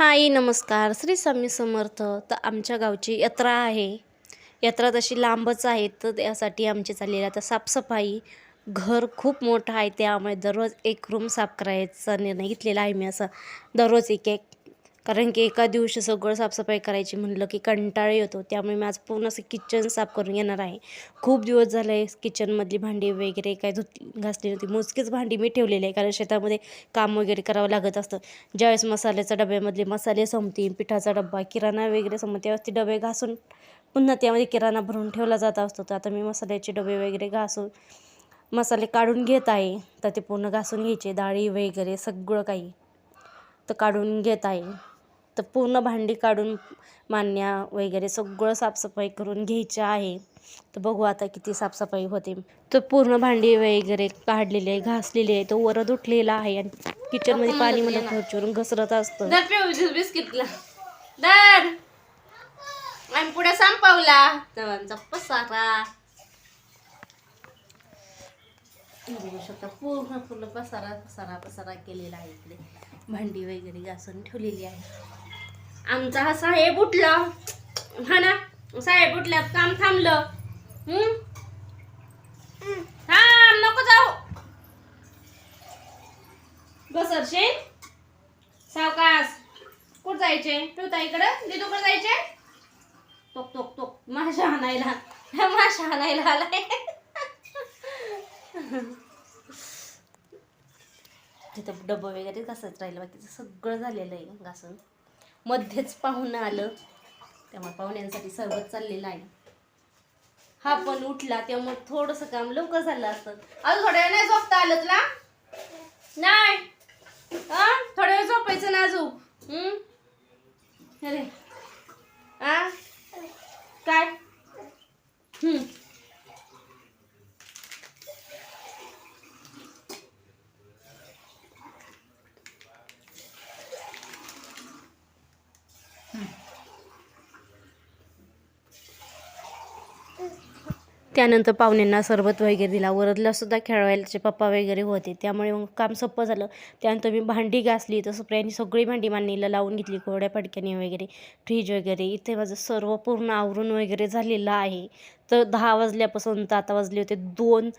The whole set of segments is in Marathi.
हाय नमस्कार. श्री स्वामी समर्थ. तर आमच्या गावची यात्रा आहे. यात्रा तशी लांबच आहे तर त्यासाठी आमची चाललेली आता साफसफाई. घर खूप मोठं आहे त्यामुळे दररोज एक रूम साफ करायचा निर्णय घेतलेला आहे मी असं दररोज एक एक कारण की एका दिवशी सगळं साफसफाई करायची म्हणलं की कंटाळा येतो. त्यामुळे मी आज पूर्ण असं किचन साफ करून येणार आहे. खूप दिवस झाले किचनमधली भांडी वगैरे काय धुत घासली नव्हती. मोजकीच भांडी मी ठेवलेली आहे कारण शेतामध्ये काम वगैरे करावं लागत असतं. ज्यावेळेस मसाल्याच्या डब्यामधले मसाले संपतील पिठाचा डब्बा किराणा वगैरे संपत त्यावेळेस ते डबे घासून पुन्हा त्यामध्ये किराणा भरून ठेवला जात असतो. तर आता मी मसाल्याचे डबे वगैरे घासून मसाले काढून घेत आहे. तर ते पूर्ण घासून घ्यायचे. डाळी वगैरे सगळं काही तर काढून घेत आहे. तर पूर्ण भांडी काढून मान्या वगैरे सगळं साफसफाई करून घ्यायची आहे. तर बघू आता किती साफसफाई होते. तर पूर्ण भांडी वगैरे काढलेली आहे घासलेली आहे. तो वरद उठलेला आहे आणि किचनमध्ये पाणी मला खर्चून घसरत असतं. बिस्किटला. दर पुढे संपवला. तवांचा पसारा. पूर्ण पूर्ण पसारा पसारा पसारा केलेला आहे इकडे. भांडी वगैरे घासून ठेवलेली आहे. आमचा हा साहेब उठला. हा ना साहेब उठल्यात काम थांबलं. थांब नको जाऊ. बसरशे सावकाश. कुठं जायचे? ठेवता इकडं. दिदूकडे जायचे? तोक तोक तोक माशा आणायला. माशा आणायला आलाय. तिथं डबं वगैरे घासायचं राहिलं. बाकीचं सगळं झालेलं आहे घासून. मध्येच पाहुणं आलं. त्यामुळे पाहुण्यांसाठी सरबत चाललेलं आहे. हा पण उठला त्यामुळे थोडंसं काम लवकर झालं असतं. अजून थोड्या नाही झोपता आलं तुला? नाही हा थोड्या वेळ झोपायचं ना अजून हम्म अरे आ काय हम्म त्यानंतर पाहुण्यांना सरबत वगैरे दिला. वरदला सुद्धा खेळवायचे पप्पा वगैरे होते. त्यामुळे मग काम सोपं झालं. त्यानंतर मी भांडी घासली. तर सुप्रियानी सगळी भांडी मांडणीला लावून घेतली. कोरड्या पडक्याने वगैरे फ्रीज वगैरे. इथे माझं सर्व पूर्ण आवरून वगैरे झालेलं आहे. तर दहा वाजल्यापासून तर आता वाजले होते दोन.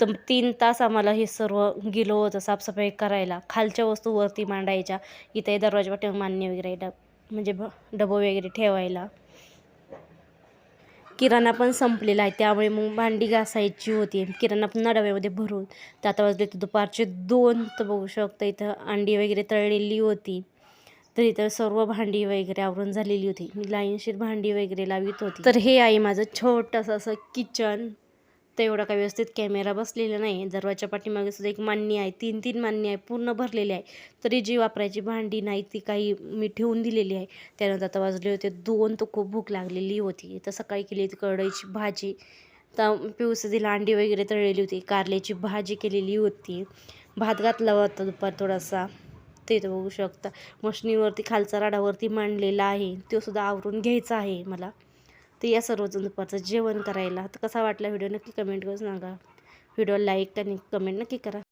तर तीन तास आम्हाला हे सर्व गेलं होतं साफसफाई करायला. खालच्या वस्तू वरती मांडायच्या. इथे दरवाजा वाटे मान्य वगैरे डब म्हणजे ब डबं वगैरे ठेवायला. किराणा पण संपलेला आहे. त्यामुळे मग भांडी घासायची होती. किराणा पुन्हा डब्यामध्ये भरून. तर आता वाजले तर दुपारचे दोन. तर बघू शकता इथं अंडी वगैरे तळलेली होती. तर इथं सर्व भांडी वगैरे आवरून झालेली होती. मी लाईनशीर भांडी वगैरे लावित होती. तर हे आहे माझं छोटंसं असं किचन. तर एवढा काही व्यवस्थित कॅमेरा बसलेला नाही दरवाजा पाठीमागे सुद्धा एक मान्य आहे. तीन तीन मान्य आहे. पूर्ण भरलेली आहे. तरी जी वापरायची भांडी नाही ती काही मी ठेवून दिलेली आहे. त्यानंतर आता वाजले होते दोन. तर खूप भूक लागलेली होती. तर सकाळी केली होती कढईची भाजी. तर पिऊस दिला अंडी वगैरे तळलेली होती. कारल्याची भाजी केलेली होती. भात घातला होता दुपार थोडासा. ते तर बघू शकता. मशनीवरती खालचा राडावरती मांडलेला आहे. तो सुद्धा आवरून घ्यायचा आहे मला. तर या सर्वजण दुपारचं जेवण करायला. तर कसा वाटला व्हिडिओ नक्की कमेंट करून सांगा. व्हिडिओ लाईक आणि कमेंट नक्की करा.